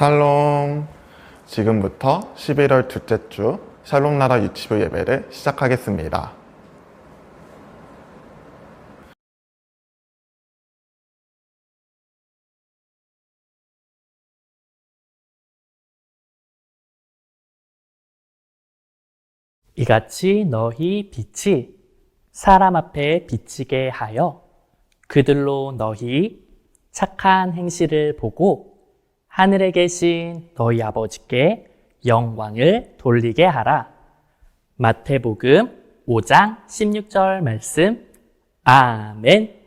샬롬. 지금부터 11월 둘째 주 샬롬 나라 유치부 예배를 시작하겠습니다. 이같이 너희 빛이 사람 앞에 비치게 하여 그들로 너희 착한 행실을 보고 하늘에 계신 너희 아버지께 영광을 돌리게 하라. 마태복음 5장 16절 말씀. 아멘.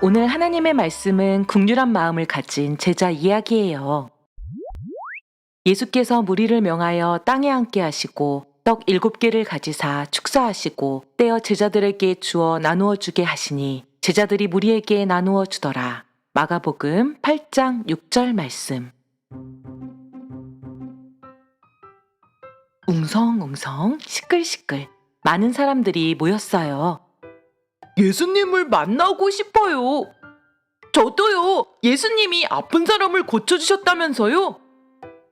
오늘 하나님의 말씀은 국률한 마음을 가진 제자 이야기예요. 예수께서 무리를 명하여 땅에 앉게 하시고 떡 일곱 개를 가지사 축사하시고 떼어 제자들에게 주어 나누어 주게 하시니 제자들이 무리에게 나누어 주더라. 마가복음 8장 6절 말씀. 웅성웅성 시끌시끌 많은 사람들이 모였어요. 예수님을 만나고 싶어요. 저도요. 예수님이 아픈 사람을 고쳐주셨다면서요?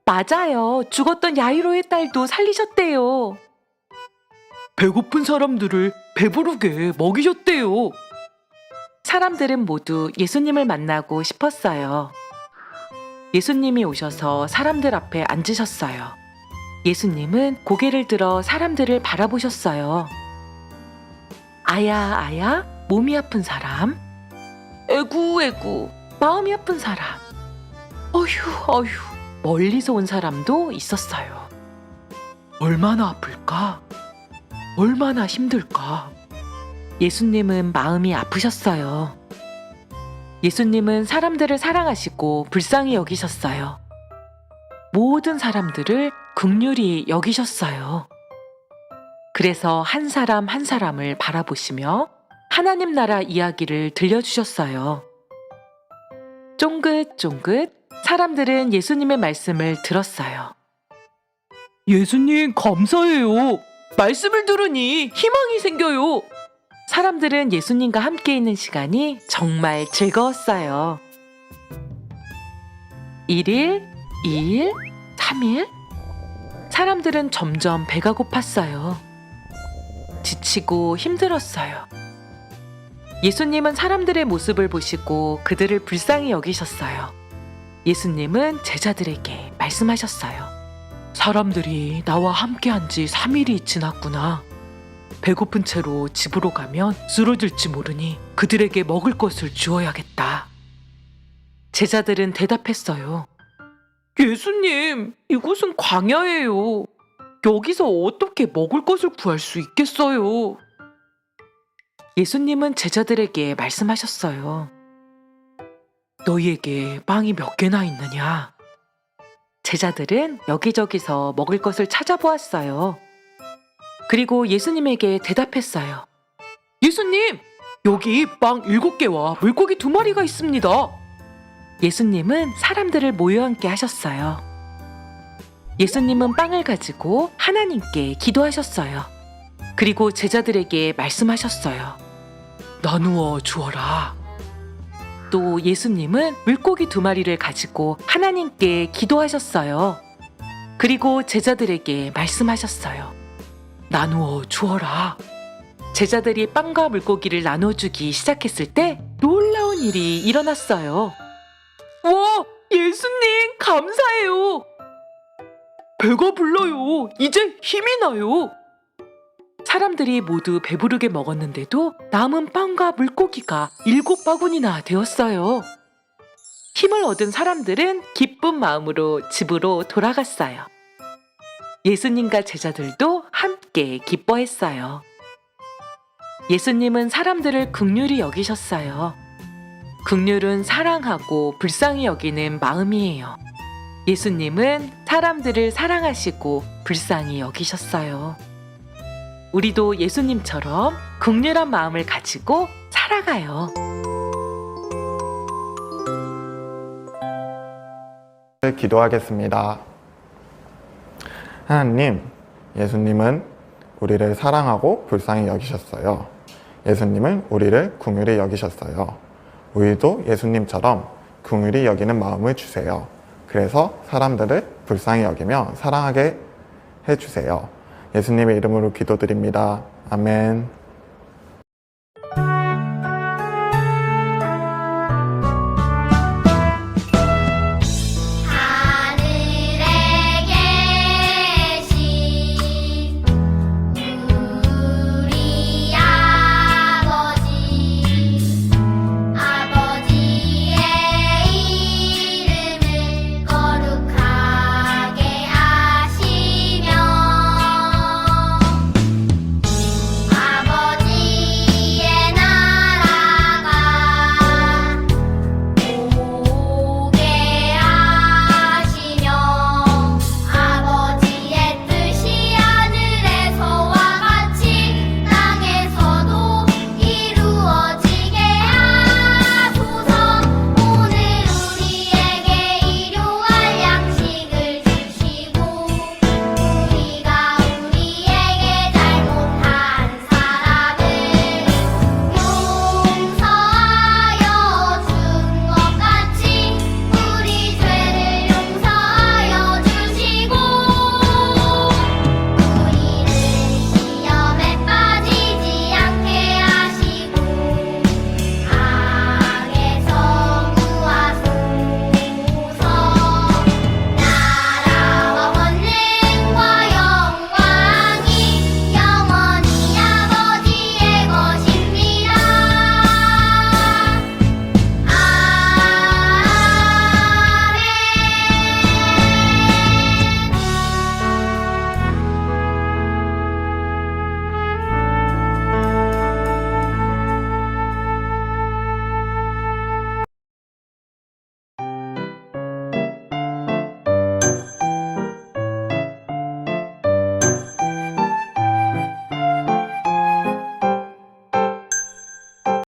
맞아요. 죽었던 야이로의 딸도 살리셨대요. 배고픈 사람들을 배부르게 먹이셨대요. 사람들은 모두 예수님을 만나고 싶었어요. 예수님이 오셔서 사람들 앞에 앉으셨어요. 예수님은 고개를 들어 사람들을 바라보셨어요. 아야, 아야, 몸이 아픈 사람. 에구, 에구, 마음이 아픈 사람. 어휴, 어휴, 멀리서 온 사람도 있었어요. 얼마나 아플까? 얼마나 힘들까? 예수님은 마음이 아프셨어요. 예수님은 사람들을 사랑하시고 불쌍히 여기셨어요. 모든 사람들을 극률이 여기셨어요. 그래서 한 사람 한 사람을 바라보시며 하나님 나라 이야기를 들려주셨어요. 쫑긋쫑긋 사람들은 예수님의 말씀을 들었어요. 예수님, 감사해요. 말씀을 들으니 희망이 생겨요. 사람들은 예수님과 함께 있는 시간이 정말 즐거웠어요. 1일, 2일, 3일. 사람들은 점점 배가 고팠어요. 지치고 힘들었어요. 예수님은 사람들의 모습을 보시고 그들을 불쌍히 여기셨어요. 예수님은 제자들에게 말씀하셨어요. 사람들이 나와 함께한 지 3일이 지났구나. 배고픈 채로 집으로 가면 쓰러질지 모르니 그들에게 먹을 것을 주어야겠다. 제자들은 대답했어요. 예수님, 이곳은 광야예요. 여기서 어떻게 먹을 것을 구할 수 있겠어요? 예수님은 제자들에게 말씀하셨어요. 너희에게 빵이 몇 개나 있느냐? 제자들은 여기저기서 먹을 것을 찾아보았어요. 그리고 예수님에게 대답했어요. 예수님, 여기 빵 일곱 개와 물고기 두 마리가 있습니다. 예수님은 사람들을 모여 앉게 하셨어요. 예수님은 빵을 가지고 하나님께 기도하셨어요. 그리고 제자들에게 말씀하셨어요. 나누어 주어라. 또 예수님은 물고기 두 마리를 가지고 하나님께 기도하셨어요. 그리고 제자들에게 말씀하셨어요. 나누어 주어라. 제자들이 빵과 물고기를 나눠주기 시작했을 때 놀라운 일이 일어났어요. 와, 예수님, 감사해요. 배가 불러요. 이제 힘이 나요. 사람들이 모두 배부르게 먹었는데도 남은 빵과 물고기가 일곱 바구니나 되었어요. 힘을 얻은 사람들은 기쁜 마음으로 집으로 돌아갔어요. 예수님과 제자들도 함께 기뻐했어요. 예수님은 사람들을 극률히 여기셨어요. 극률은 사랑하고 불쌍히 여기는 마음이에요. 예수님은 사람들을 사랑하시고 불쌍히 여기셨어요. 우리도 예수님처럼 극률한 마음을 가지고 살아가요. 기도하겠습니다. 하나님, 예수님은 우리를 사랑하고 불쌍히 여기셨어요. 예수님은 우리를 궁휼히 여기셨어요. 우리도 예수님처럼 궁휼히 여기는 마음을 주세요. 그래서 사람들을 불쌍히 여기며 사랑하게 해주세요. 예수님의 이름으로 기도드립니다. 아멘.